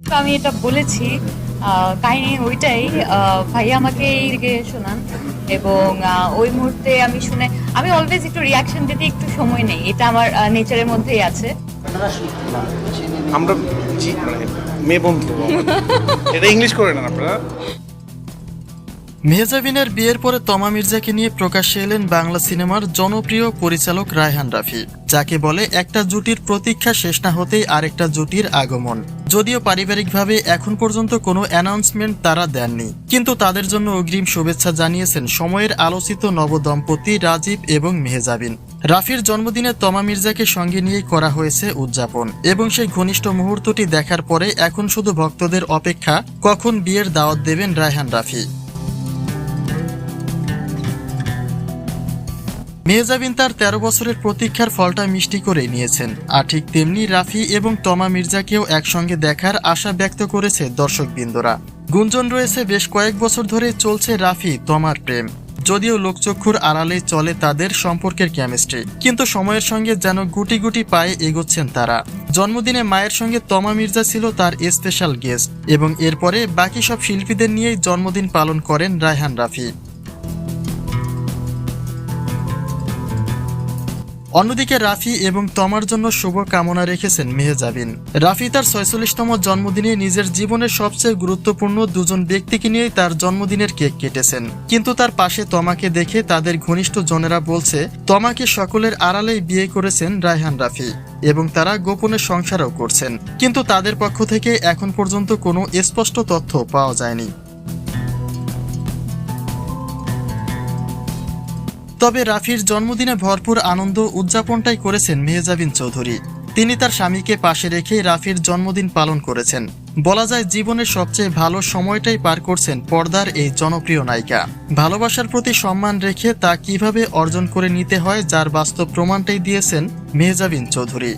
তো আমি এটা বলেছি আহ, কাহিনী ওইটাই। আহ, ভাইয়া আমাকে এই দিকে শোনান। এবং আহ, ওই মুহূর্তে আমি শুনে আমি অলওয়েজ একটু রিয়াকশন দিতে একটু সময় নেই। এটা আমার নেচারের মধ্যেই আছে। আমরা জি মানে মেয়ে বন্ধু। এটা ইংলিশ করে না আপনারা। মেহজাবিনের বিয়ের পরে তমা মির্জাকে নিয়ে প্রকাশ্যে এলেন বাংলা সিনেমার জনপ্রিয় পরিচালক রায়হান রাফি যাকে বলে একটা জুটির প্রতীক্ষা শেষ না হতেই আরেকটা জুটির আগমন। যদিও পারিবারিকভাবে এখন পর্যন্ত কোনো অ্যানাউন্সমেন্ট তারা দেননি। কিন্তু তাদের জন্য অগ্রিম শুভেচ্ছা জানিয়েছেন সময়ের আলোচিত নবদম্পতি রাজীব এবং মেহজাবিন। রাফির জন্মদিনে তমা মির্জাকে সঙ্গে নিয়ে করা হয়েছে উদযাপন এবং সেই ঘনিষ্ঠ মুহূর্তটি দেখার পরে এখন শুধু ভক্তদের অপেক্ষা কখন বিয়ের দাওয়াত দেবেন রায়হান রাফি। মেহজাবিন তার তেরো বছরের প্রতীক্ষার ফলটা মিষ্টি করে নিয়েছেন। আর ঠিক তেমনি রাফি এবং তমা মির্জাকেও একসঙ্গে দেখার আশা ব্যক্ত করেছে দর্শকবৃন্দরা। গুঞ্জন রয়েছে, বেশ কয়েক বছর ধরে চলছে রাফি, তমার প্রেম। যদিও লোকচক্ষুর আড়ালে চলে তাদের সম্পর্কের কেমিস্ট্রি কিন্তু সময়ের সঙ্গে যেন গুটি গুটি পায়ে এগোচ্ছেন তারা। জন্মদিনে মায়ের সঙ্গে তমা মির্জা ছিল তার স্পেশাল গেস্ট এবং এরপরে বাকি সব শিল্পীদের নিয়েই জন্মদিন পালন করেন রায়হান রাফি। অন্যদিকে রাফি এবং তমার জন্য শুভ কামনা রেখেছেন মেহজাবিন। রাফি তার ছয়চল্লিশতম জন্মদিনে নিজের জীবনের সবচেয়ে গুরুত্বপূর্ণ দুজন ব্যক্তিকে নিয়েই তার জন্মদিনের কেক কেটেছেন। কিন্তু তার পাশে তমাকে দেখে তাদের ঘনিষ্ঠ জনেরা বলছে, তমাকে সকলের আড়ালেই বিয়ে করেছেন রায়হান রাফি এবং তারা গোপনে সংসারও করছেন। কিন্তু তাদের পক্ষ থেকে এখন পর্যন্ত কোনো স্পষ্ট তথ্য পাওয়া যায়নি। তবে রাফির জন্মদিনে ভরপুর আনন্দ উদযাপনটাই করেছেন মেহজাবিন চৌধুরী। তিনি তার স্বামীকে পাশে রেখেই রাফির জন্মদিন পালন করেছেন। বলা যায় জীবনের সবচেয়ে ভালো সময়টাই পার করছেন পর্দার এই জনপ্রিয় নায়িকা। ভালোবাসার প্রতি সম্মান রেখে তা কীভাবে অর্জন করে নিতে হয়, যার বাস্তব প্রমাণটাই দিয়েছেন মেহজাবিন চৌধুরী।